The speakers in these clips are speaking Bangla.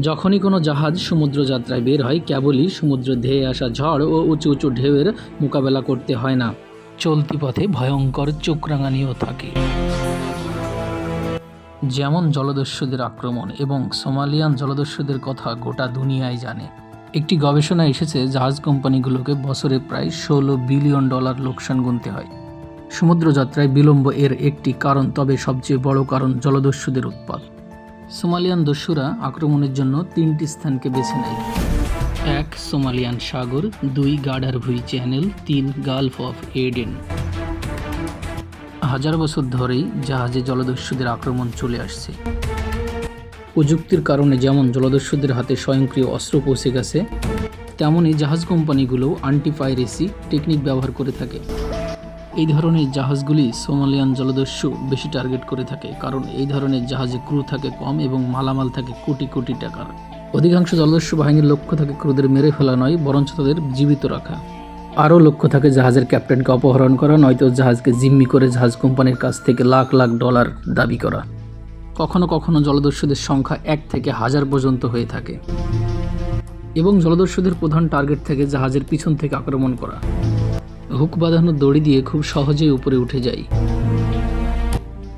যখনই কোনো জাহাজ সমুদ্র যাত্রায় বের হয়, কেবলই সমুদ্র ধেয়ে আসা ঝড় ও উঁচু উঁচু ঢেউয়ের মোকাবেলা করতে হয় না। চলতি পথে ভয়ঙ্কর চোখরাঙানিও থাকে। যেমন জলদস্যুদের আক্রমণ এবং সোমালিয়ান জলদস্যুদের কথা গোটা দুনিয়ায় জানে। একটি গবেষণা এসেছে, জাহাজ কোম্পানিগুলোকে বছরে প্রায় ষোলো বিলিয়ন ডলার লোকসান গুনতে হয়। সমুদ্রযাত্রায় বিলম্ব এর একটি কারণ, তবে সবচেয়ে বড় কারণ জলদস্যুদের উৎপাত। সোমালিয়ান দস্যুরা আক্রমণের জন্য তিনটি স্থানকে বেছে নেয়। এক, সোমালিয়ান সাগর, দুই গাডার গাডারভুই চ্যানেল, তিন, গালফ অফ এডেন। হাজার বছর ধরেই জাহাজে জলদস্যুদের আক্রমণ চলে আসছে। প্রযুক্তির কারণে যেমন জলদস্যুদের হাতে স্বয়ংক্রিয় অস্ত্র পৌঁছে গেছে তেমনই জাহাজ কোম্পানিগুলো আন্টিপাইরেসি টেকনিক ব্যবহার করে থাকে। এই ধরনের জাহাজগুলি সোমালিয়ান জলদস্যু বেশি টার্গেট করে থাকে, কারণ এই ধরনের জাহাজে ক্রু থাকে কম এবং মালামাল থাকে কোটি কোটি টাকার। অধিকাংশ জলদস্যু বাহিনীর লক্ষ্য থাকে ক্রুদের মেরে ফেলা নয়, বরঞ্চ তাদের জীবিত রাখা। আরও লক্ষ্য থাকে জাহাজের ক্যাপ্টেনকে অপহরণ করা, নয়তো জাহাজকে জিম্মি করে জাহাজ কোম্পানির কাছ থেকে লাখ লাখ ডলার দাবি করা। কখনো কখনো জলদস্যুদের সংখ্যা এক থেকে হাজার পর্যন্ত হয়ে থাকে। এবং জলদস্যুদের প্রধান টার্গেট থেকে জাহাজের পিছন থেকে আক্রমণ করা। হুক বাঁধানো দড়ি দিয়ে খুব সহজেই উপরে উঠে যায়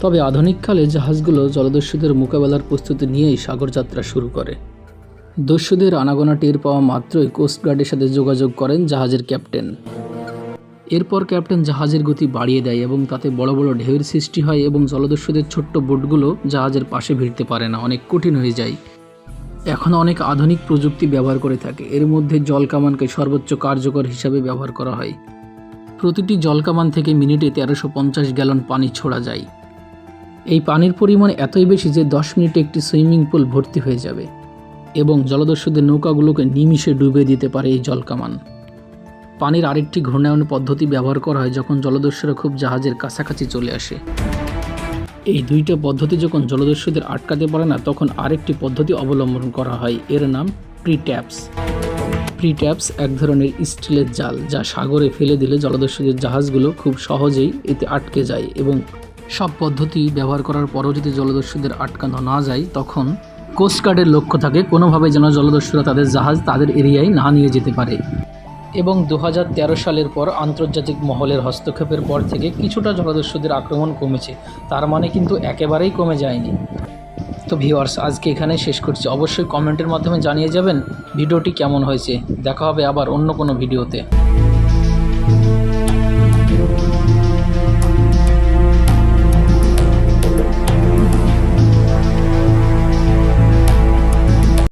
তবে আধুনিককালে জাহাজগুলো জলদস্যুদের মোকাবেলার প্রস্তুতি নিয়েই সাগরযাত্রা শুরু করে। দস্যুদের আনাগোনা টের পাওয়া মাত্রই কোস্টগার্ডের সাথে যোগাযোগ করেন জাহাজের ক্যাপ্টেন। এরপর ক্যাপ্টেন জাহাজের গতি বাড়িয়ে দেয় এবং তাতে বড় বড় ঢেউয়ের সৃষ্টি হয় এবং জলদস্যুদের ছোট্ট বোটগুলো জাহাজের পাশে ভিড়তে পারে না, অনেক কঠিন হয়ে যায়। এখন অনেক আধুনিক প্রযুক্তি ব্যবহার করে থাকে। এর মধ্যে জল কামানকে সর্বোচ্চ কার্যকর হিসাবে ব্যবহার করা হয়। প্রতিটি জলকামান থেকে মিনিটে তেরোশো পঞ্চাশ গ্যালন পানি ছোড়া যায়। এই পানির পরিমাণ এতই বেশি যে দশ মিনিটে একটি সুইমিং পুল ভর্তি হয়ে যাবে এবং জলদস্যুদের নৌকাগুলোকে নিমিষে ডুবে দিতে পারে এই জলকামান। পানির আরেকটি ঘূর্ণায়ন পদ্ধতি ব্যবহার করা হয় যখন জলদস্যুরা খুব জাহাজের কাছাকাছি চলে আসে। এই দুইটা পদ্ধতি যখন জলদস্যুদের আটকাতে পারে না, তখন আরেকটি পদ্ধতি অবলম্বন করা হয়। এর নাম প্রিট্যাপস প্রিট্যাপস এক ধরনের স্টিলের জাল যা সাগরে ফেলে দিলে জলদস্যুদের জাহাজগুলো খুব সহজেই এতে আটকে যায় এবং সব পদ্ধতি ব্যবহার করার পরও যদি জলদস্যুদের আটকানো না যায়, তখন কোস্টগার্ডের লক্ষ্য থাকে কোনোভাবে যেন জলদস্যুরা তাদের জাহাজ তাদের এরিয়ায় না নিয়ে যেতে পারে। এবং দু হাজার তেরো সালের পর আন্তর্জাতিক মহলের হস্তক্ষেপের পর থেকে কিছুটা জলদস্যুদের আক্রমণ কমেছে। তার মানে কিন্তু একেবারেই কমে যায়নি। তো ভিউয়ার্স আজকে এখানে শেষ করছি। অবশ্যই কমেন্টের মাধ্যমে জানিয়ে যাবেন ভিডিওটি কেমন হয়েছে। দেখা হবে আবার অন্য কোনো ভিডিওতে